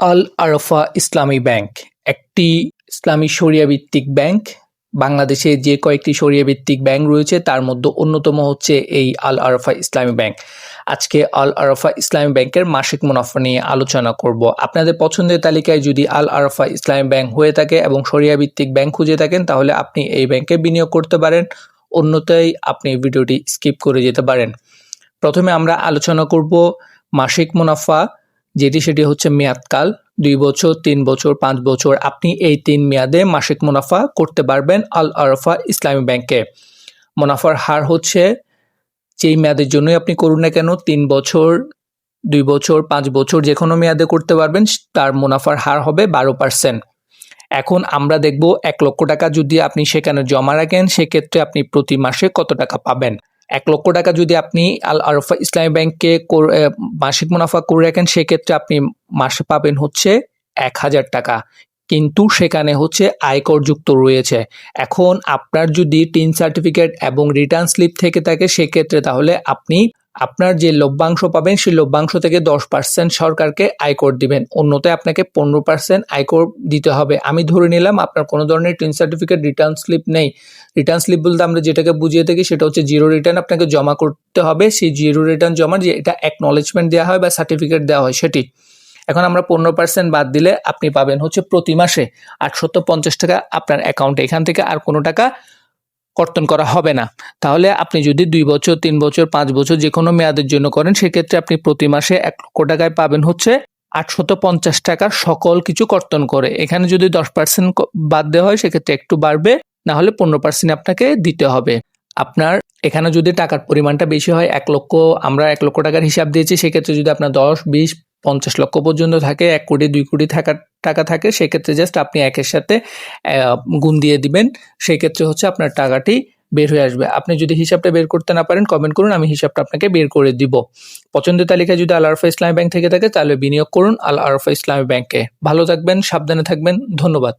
আল আরফা ইসলামী bank, একটি ইসলামী শরিয়া ভিত্তিক ব্যাংক। বাংলাদেশে যে কয়েকটি শরিয়া ভিত্তিক ব্যাংক রয়েছে, তার মধ্যে অন্যতম হচ্ছে এই আল আরফা ইসলামী ব্যাংক। আজকে আল আরফা ইসলামী ব্যাংকের মাসিক মুনাফা নিয়ে আলোচনা করব। আপনাদের পছন্দের তালিকায় যদি আল আরফা ইসলামী ব্যাংক হয়ে থাকে এবং শরিয়া ভিত্তিক ব্যাংক খুঁজে থাকেন, তাহলে আপনি এই ব্যাংকে বিনিয়োগ করতে পারেন। অন্যথায় আপনি ভিডিওটি স্কিপ করে যেতে পারেন। প্রথমে আমরা আলোচনা করব মাসিক মুনাফা। যেটি সেটি হচ্ছে মেয়াদকাল দুই বছর, তিন বছর, পাঁচ বছর। আপনি এই তিন মেয়াদে মাসিক মুনাফা করতে পারবেন আল আরফা ইসলামী ব্যাংকে। মুনাফার হার হচ্ছে যেই মেয়াদের জন্যই আপনি করুন না কেন, তিন বছর, দুই বছর, পাঁচ বছর যে কোনো মেয়াদে করতে পারবেন, তার মুনাফার হার হবে বারো পার্সেন্ট। এখন আমরা দেখব এক লক্ষ টাকা যদি আপনি সেখানে জমা রাখেন, সেক্ষেত্রে আপনি প্রতি মাসে কত টাকা পাবেন। এক লক্ষ টাকা যদি আপনি আল আরফা ইসলামী ব্যাংকে মাসিক মুনাফা করে রাখেন, সেক্ষেত্রে আপনি মাসে পাবেন হচ্ছে এক হাজার টাকা। কিন্তু সেখানে হচ্ছে আয়কর যুক্ত রয়েছে। এখন আপনার যদি টিন সার্টিফিকেট এবং রিটার্ন স্লিপ থেকে থাকে, সেক্ষেত্রে তাহলে আপনি আপনার যে লভ্যাংশ পাবেন, সেই লভ্যাংশ থেকে দশ পার্সেন্ট সরকারকে আয়কর দিবেন। অন্যতে আপনাকে পনেরো পার্সেন্ট আয়কর দিতে হবে। আমি ধরে নিলাম, আপনার কোনো ধরনের টিন সার্টিফিকেট রিটার্ন স্লিপ নেই। রিটার্ন স্লিপ বলতে আমরা যেটাকে বুঝিয়ে থাকি, সেটা হচ্ছে জিরো রিটার্ন আপনাকে জমা করতে হবে। সেই জিরো রিটার্ন জমার যে এটা অ্যাকনলেজমেন্ট দেওয়া হয় বা সার্টিফিকেট দেওয়া হয়, সেটি। এখন আমরা পনেরো পার্সেন্ট বাদ দিলে আপনি পাবেন হচ্ছে প্রতি মাসে আটশত পঞ্চাশ টাকা আপনার অ্যাকাউন্টে এখান থেকে আর কোনো টাকা কর্তন করা হবে না। তাহলে আপনি যদি দুই বছর, তিন বছর, পাঁচ বছর যে কোনো মেয়াদের জন্য করেন, সেক্ষেত্রে আপনি প্রতি মাসে এক লক্ষ টাকায় পাবেন হচ্ছে আটশত পঞ্চাশ টাকার সকল কিছু কর্তন করে। এখানে যদি দশ পার্সেন্ট বাদ দেওয়া হয়, সেক্ষেত্রে একটু বাড়বে না হলে পনেরো পার্সেন্ট আপনাকে দিতে হবে। আপনার এখানে যদি টাকার পরিমাণটা বেশি হয়, এক লক্ষ, আমরা এক লক্ষ টাকার হিসাব দিয়েছি, সেক্ষেত্রে যদি আপনার দশ, বিশ পঞ্চাশ লক্ষ পর্যন্ত থাকে, এক কোটি, দুই কোটি থাকার টাকা থাকে, সেক্ষেত্রে জাস্ট আপনি একের সাথে গুণ দিয়ে দিবেন, সেক্ষেত্রে হচ্ছে আপনার টাকাটি বের হয়ে আসবে। আপনি যদি হিসাবটা বের করতে না পারেন কমেন্ট করুন, আমি হিসাবটা আপনাকে বের করে দিব। পছন্দের তালিকায় যদি আল আরফা ইসলামী ব্যাংক থেকে থাকে, তাহলে বিনিয়োগ করুন আল আরফা ইসলামী ব্যাংকে। ভালো থাকবেন, সাবধানে থাকবেন, ধন্যবাদ।